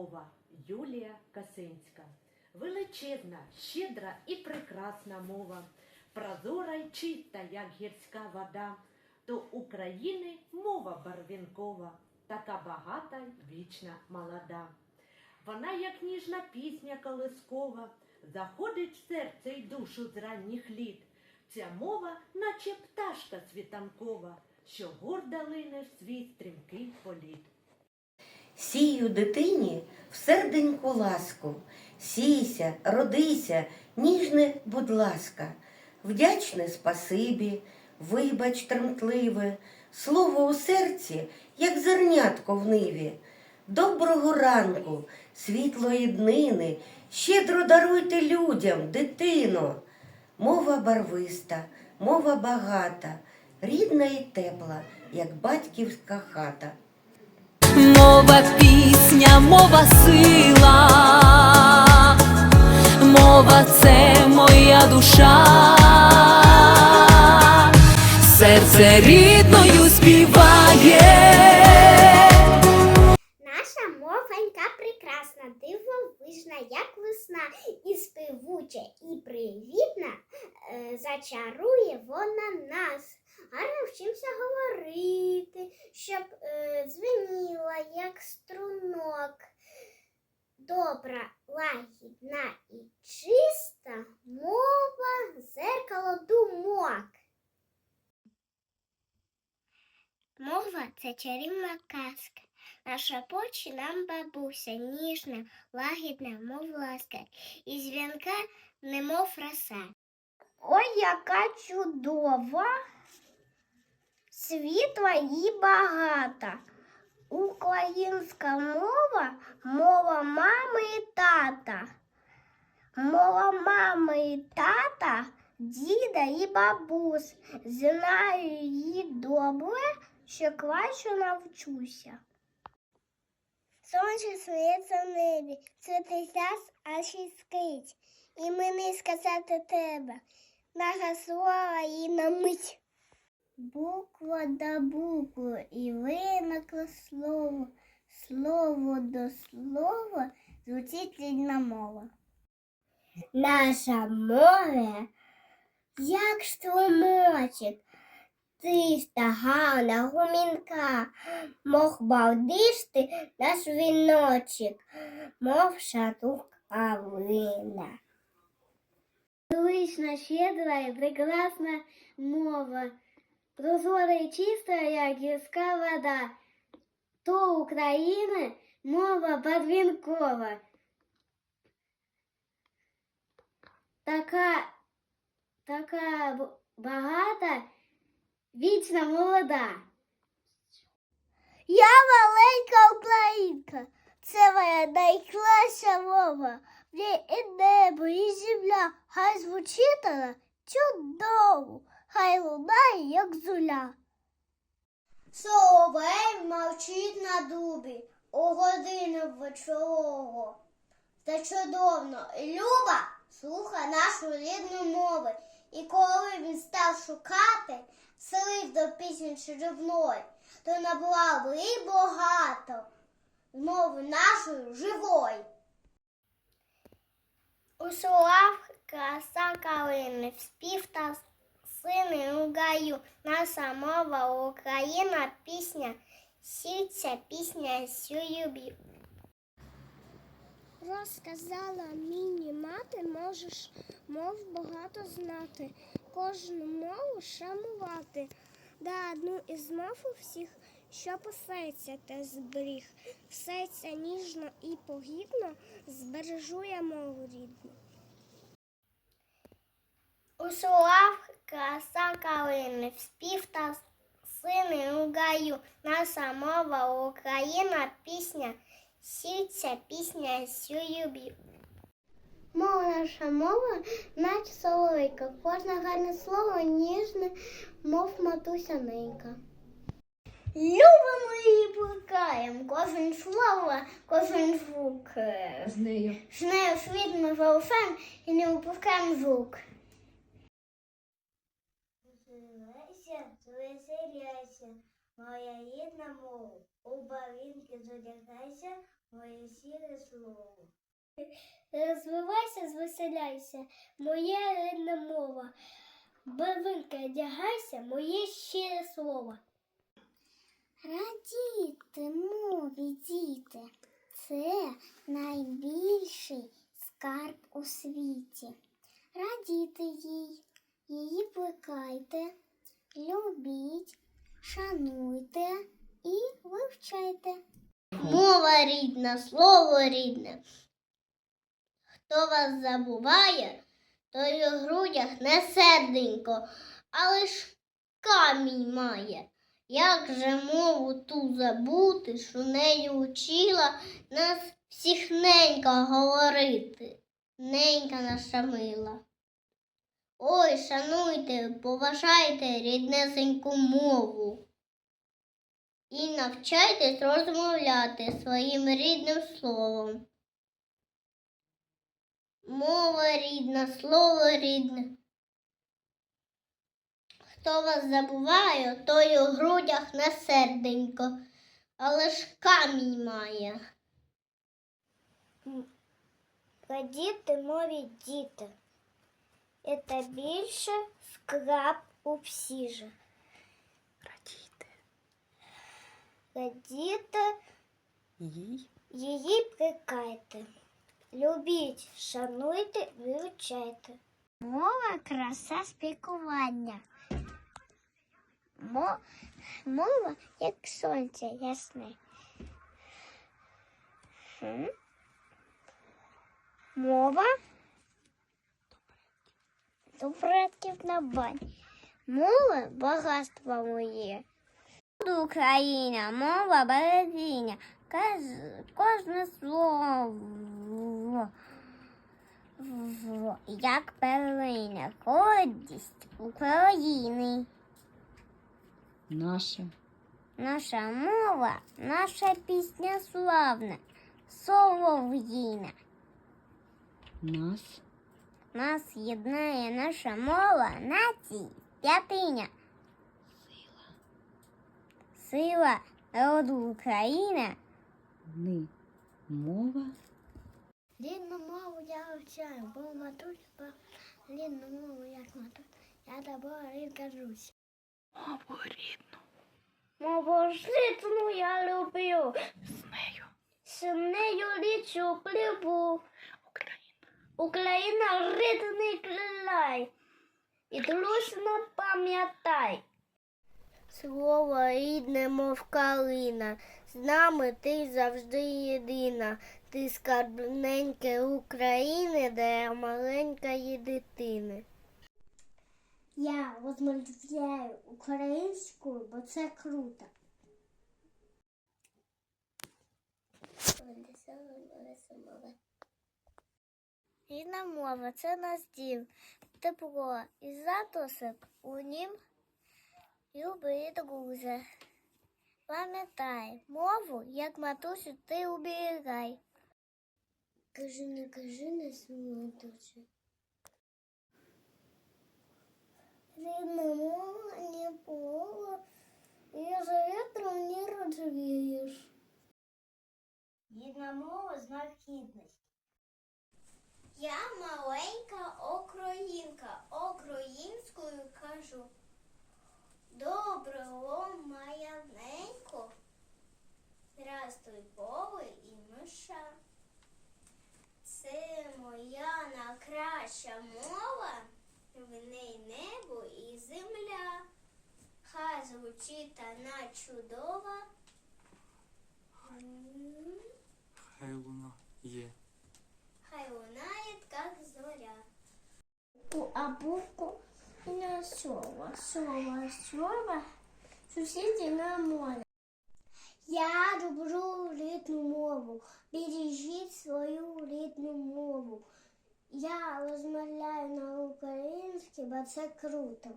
мова Юлія Касинська. Величезна, щедра і прекрасна мова, прозора й чиста, як гірська вода, то України мова барвінкова, така багата вічна молода. Вона, як ніжна пісня колискова, заходить в серце й душу з ранніх літ. Ця мова, наче пташка світанкова, що гордо лине в свій стрімкий політ. Сію дитині в серденьку ласку, сійся, родися, ніжне, будь ласка, вдячне спасибі, вибач тремтливе, слово у серці, як зернятко в ниві. Доброго ранку, світлої днини, щедро даруйте людям, дитино. Мова барвиста, мова багата, рідна і тепла, як батьківська хата. Мова пісня, мова сила, мова це моя душа, серце рідною співає. Наша мовенька прекрасна, дивовижна, як весна, і співуча, і привітна, е, зачарує вона нас. Гарно вчимося говорити, щоб е, дзвеніла, як струнок. Добра, лагідна і чиста мова зеркало думок. Мова це чарівна казка. Наша почі нам бабуся, ніжна, лагідна, мов ласка, і дзвінка, немов роса. Ой, яка чудова, світла і багата. Українська мова мова мами і тата. Мова мами і тата, діда і бабусь. Знаю її добре, що краще навчуся. Сонце сміється в небі, світиться аж іскрить, і мені сказати тебе, наша слава і на мить. Буква до букви і виникло слово, слово до слова звучить рідна мова. Наша мова, як струмочок, чиста, гарна, гумінка, мов балдишти наш віночок, мов шатук калина. Велична, щедра і прекрасна мова, прозора і чиста, як гірська вода, то України мова подвінкова. Така, така багата, вічна молода. Я маленька українка, це моя найкраща мова. В і небо, і земля, хай звучить вона чудово, хай лунає, як зуля. Соловей мовчить на дубі у годину вечорого. Та чудовно і люба слуха нашу рідну мову. І коли він став шукати слів до пісні чарівної, то набрав і багато мови нашої живої. У словах краса калини, спів та сини у гаю, наша мова Україна, пісня, сільця, пісня сююбі. Розказала мені мати, можеш мов багато знати, кожну мову шанувати. Да одну із мов у всіх, що писається та зберіг. Все це ніжно і погідно збережу я мову рідну. У словах краса калини, спів та сини у гаю, наша мова Україна, пісня, сільця, пісня сююбі. Мова наша мова, наче соловейка, кожне гарне слово ніжне, мов матуся ненька. Любимо її плекаєм, кожен слово, кожен звук. з нею. з нею світ ми залишаємо і не випускаємо звук. Веселяйся, веселяйся, моя рідна мова, у барвінки задягайся, Твоє сіре слово. Розвивайся, звеселяйся, моя рідна мова. Барвинка одягайся, моє щире слово. Радіти, мові, діти, це найбільший скарб у світі. Радіти їй, її плекайте, шануйте і вивчайте. Мова рідна, слово рідне. Хто вас забуває, той у грудях не серденько, але ж камінь має. Як же мову ту забути, що нею учила нас всіх ненька говорити, ненька наша мила. Ой, шануйте, поважайте ріднесеньку мову і навчайтесь розмовляти своїм рідним словом. Мова рідна, слово рідне. Хто вас забуває, той у грудях не серденько, але ж камінь має. Діти мові діти. Це більше скраб у всіже. Радійте Радіте, їй. її прикайте. Любіть, шануйте, вивчайте. Мова краса спілкування. Мо- Мова як сонце ясне. Хм. Мова до предків на бань. Мова багатство моє. Україна, мова березіння, кожне слово, як перлина, гордість України. Наша Наша мова, наша пісня славна, солов'їна. нас Нас єднає наша мова, нації, п'ятиня. Сила роду Україна. ни мова Рідну мову я вивчаю, бо матусь, бо рідну мову як матусь. Я тобою кажусь. мову рідну Мову житну я люблю, з нею з нею лічу пливу. Україна. Рідний край, і дружно пам'ятай. Слово рідне, мов калина, з нами ти завжди єдина. Ти скарбненьке України, де маленької дитини. Я розмовляю українською, бо це круто. Рідна мова це наш дім, тепло і затусок у нім любить друже. Пам'ятай, мову, як матусю, ти уберігай. Кажи, не кажи, не матусю. Рідна мова не поло, і за вітром не розвієш. Рідна мова знак гідності. Я маленька окроїнка, окроїнською кажу. Доброго моя ненько, здрастуй і миша. Це моя найкраща мова, в ній небо і земля. Хай звучить вона чудова. Хай луна є. Хай лунає, як зоря. А букву на слово, слово, слово, сусіді на море. Я люблю рідну мову. Бережіть свою рідну мову. Я розмовляю на українській, бо це круто.